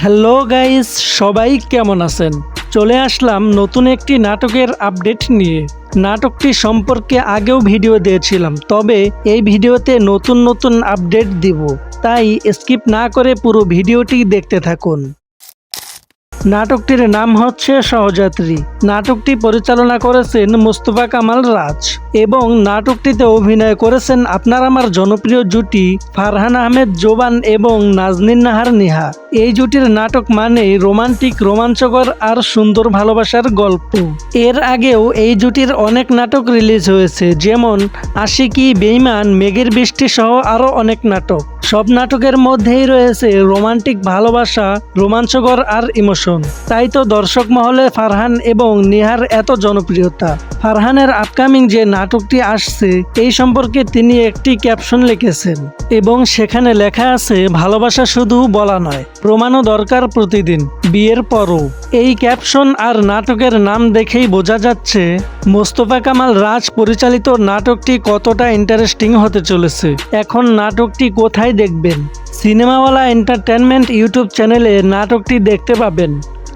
Hello guys, সবাই কেমন আছেন? চলে আসলাম নতুন একটি নাটকের আপডেট নিয়ে। নাটকটি সম্পর্কে আগেও ভিডিও দিয়েছিলাম, তবে এই ভিডিওতে নতুন নতুন আপডেট দিব। তাই স্কিপ না করে পুরো ভিডিওটি দেখতে থাকুন। নাটকটির নাম হচ্ছে সহযাত্রী। নাটকটি পরিচালনা করেছেন মোস্তফা কামাল রাজ এবং নাটকটিতে অভিনয় করেছেন আপনার আমার জনপ্রিয় জুটি ফারহান আহমেদ জোবান এবং নাজনীন নাহার নিহা। এই জুটির নাটক মানে রোমান্টিক, রোমাঞ্চকর আর সুন্দর ভালোবাসার গল্প। এর আগেও এই জুটির অনেক নাটক রিলিজ হয়েছে, যেমন আশিকি বেইমান মেঘের বৃষ্টি সহ আরও অনেক নাটক। সব নাটকের মধ্যেই রয়েছে রোমান্টিক ভালোবাসা, রোমাঞ্চকর আর ইমোশন। তাই তো দর্শক মহলে ফারহান এবং নিহার এত জনপ্রিয়তা। ফারহানের আপকামিং যে নাটকটি আসছে, এই সম্পর্কে তিনি একটি ক্যাপশন লিখেছেন। এবং সেখানে লেখা আছে, ভালোবাসা শুধু বলা নয়, প্রমাণও দরকার প্রতিদিন, বিয়ের পরও। এই ক্যাপশন আর নাটকের নাম দেখেই বোঝা যাচ্ছে, মোস্তফা কামাল রাজ পরিচালিত নাটকটি কতটা ইন্টারেস্টিং হতে চলেছে। এখন নাটকটি কোথায় দেখবেন। সিনেমাওয়ালা এন্টারটেনমেন্ট ইউটিউব চ্যানেলে নাটকটি দেখতে পাবেন।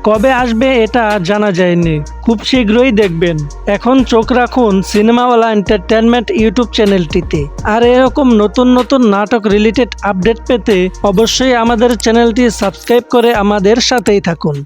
কবে আসবে এটা জানা যায়নি। খুব শীঘ্রই দেখবেন। এখন চোখ রাখুন সিনেমাওয়ালা এন্টারটেনমেন্ট ইউটিউব চ্যানেলটিতে। আর এরকম নতুন নতুন নাটক রিলেটেড আপডেট পেতে অবশ্যই আমাদের চ্যানেলটি সাবস্ক্রাইব করে আমাদের সাথেই থাকুন।